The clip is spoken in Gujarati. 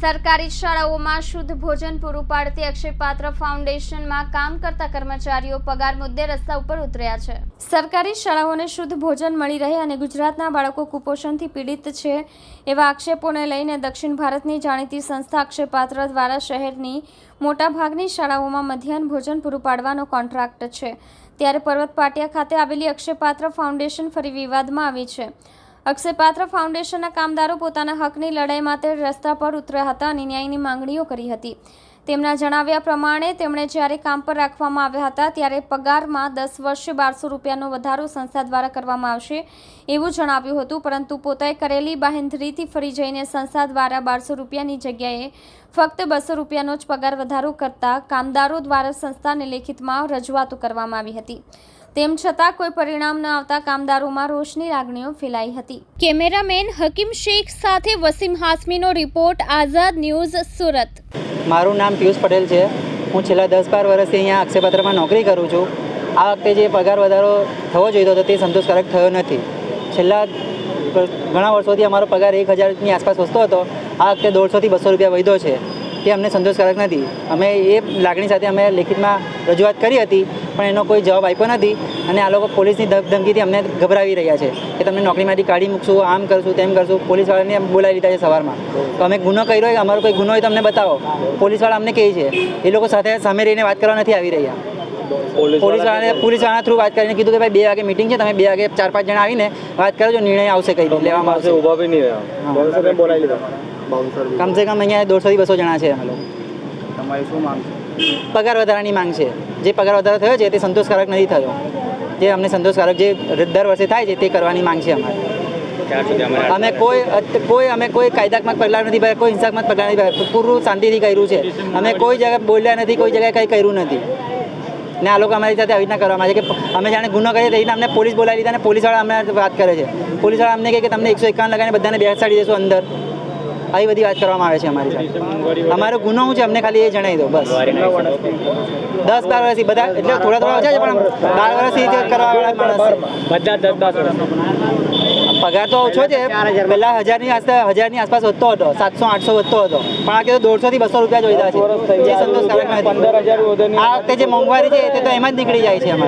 સરકારી શાળાઓમાં શુદ્ધ ભોજન પૂરું પાડતી અક્ષયપાત્ર ફાઉન્ડેશનમાં કામ કરતા કર્મચારીઓ પગાર મુદ્દે રસ્તા ઉપર ઉતર્યા છે. સરકારી શાળાઓને શુદ્ધ ભોજન મળી રહે અને ગુજરાતના બાળકો કુપોષણથી પીડિત છે એવા આક્ષેપોને લઈને દક્ષિણ ભારતની જાણીતી સંસ્થા અક્ષયપાત્ર દ્વારા શહેરની મોટાભાગની શાળાઓમાં મધ્યાહન ભોજન પૂરું પાડવાનો કોન્ટ્રાક્ટ છે. ત્યારે પર્વત પાટિયા ખાતે આવેલી અક્ષયપાત્ર ફાઉન્ડેશન ફરી વિવાદમાં આવી છે. અક્ષયપાત્ર ફાઉન્ડેશનના કામદારો પોતાના હકની લડાઈ માટે રસ્તા પર ઉતર્યા હતા અને ન્યાયની માંગણીઓ કરી હતી. તેમના જણાવ્યા પ્રમાણે તેમણે જ્યારે કામ પર રાખવામાં આવ્યા હતા ત્યારે પગારમાં દસ વર્ષે બારસો રૂપિયાનો વધારો સંસ્થા દ્વારા કરવામાં આવશે એવું જણાવ્યું હતું, પરંતુ પોતાએ કરેલી બાહેંધરીથી ફરી જઈને સંસ્થા દ્વારા બારસો રૂપિયાની જગ્યાએ ફક્ત બસો રૂપિયાનો જ પગાર વધારો કરતા કામદારો દ્વારા સંસ્થાને લેખિતમાં રજૂઆતો કરવામાં આવી હતી. તેમ છતાં કોઈ પરિણામ ન આવતા કામદારોમાં રોષની લાગણીઓ ફેલાઈ હતી. કેમેરામેન હકીમ શેખ સાથે વસીમ હાસમીનો રિપોર્ટ, આઝાદ ન્યૂઝ સુરત. મારું નામ પિયુષ પટેલ છે. હું છેલ્લા દસ બાર વર્ષથી અહીંયા અક્ષયપત્રમાં નોકરી કરું છું. આ વખતે જે પગાર વધારો થવો જોઈતો હતો તે સંતોષકારક થયો નથી. છેલ્લા ઘણા વર્ષોથી અમારો પગાર એક હજારની આસપાસ વસતો હતો. આ વખતે દોઢસોથી બસો રૂપિયા વધ્યો છે. તે અમને સંતોષકારક નથી. અમે એ લાગણી સાથે અમે લેખિતમાં રજૂઆત કરી હતી પણ એનો કોઈ જવાબ આપ્યો નથી અને આ લોકો પોલીસની ધમ- ધમકીથી અમને ગભરાવી રહ્યા છે કે તમને નોકરીમાંથી કાઢી મૂકશું આમ કરશું તેમ કરશું પોલીસવાળાને બોલાવી લીધા છે સવારમાં. તો અમે ગુનો કર્યો હોય અમારો કોઈ ગુનો હોય તો અમને બતાવો. પોલીસવાળા અમને કહે છે. એ લોકો સાથે સામે રહીને વાત કરવા નથી આવી રહ્યા. પોલીસવાળાને પોલીસવાળા થ્રુ વાત કરીને કીધું કે ભાઈ બે વાગે મિટિંગ છે તમે બે વાગે ચાર પાંચ જણા આવીને વાત કરજો નિર્ણય આવશે કઈ લેવામાં આવશે. ઊભા બી નહીં રહ્યા. બોલાવી લીધા. કમસે કમ અહીંયા દોઢસોથી બસો જણા છે અમે લોકો. તમારી શું માંગ છે? પગાર વધારાની માંગ છે. જે પગાર વધારો થયો છે તે સંતોષકારક નથી થયો. જે અમને સંતોષકારક જે દર વર્ષે થાય છે તે કરવાની માંગ છે અમારી. અમે કોઈ કોઈ અમે કોઈ કાયદાત્મક પગલાં નથી ભર્યા કોઈ હિંસાત્મક પગલાં નથી ભર્યા. પૂરું શાંતિથી કર્યું છે. અમે કોઈ જગ્યાએ બોલ્યા નથી કોઈ જગ્યાએ કંઈ કર્યું નથી. ને આ લોકો અમારી સાથે આવી રીતના કરવામાં આવે છે કે અમે જાણે ગુનો કરીએ તે રીતના અમને પોલીસ બોલાવી લીધા અને પોલીસવાળા અમને વાત કરે છે. પોલીસવાળા અમને કહે કે તમને એકસો એકાવન લગાવીને બધાને બેસાડી દેશું અંદર. આવી બધી વાત કરવામાં આવે છે અમારી સાથે. અમારો ગુનો શું છે અમને ખાલી એ જણાવી દો બસ. દસ બાર વર્ષથી બધા એટલે થોડા થોડા ઓછા છે પણ બાર વર્ષથી કરવા કરવાવાળા માણસ બધા દસ દસ વર્ષ પગાર તો ઓછો છે પહેલા હજારની આસપાસ હજારની આસપાસ વધતો હતો સાતસો આઠસો વધતો હતો. પણ આ કીધું દોઢસો થી બસો રૂપિયા જોઈતા છે. જે સંતોષકારક નથી. આ વખતે જે મોંઘવારી છે તે તો એમાં જ નીકળી જાય છે અમારે.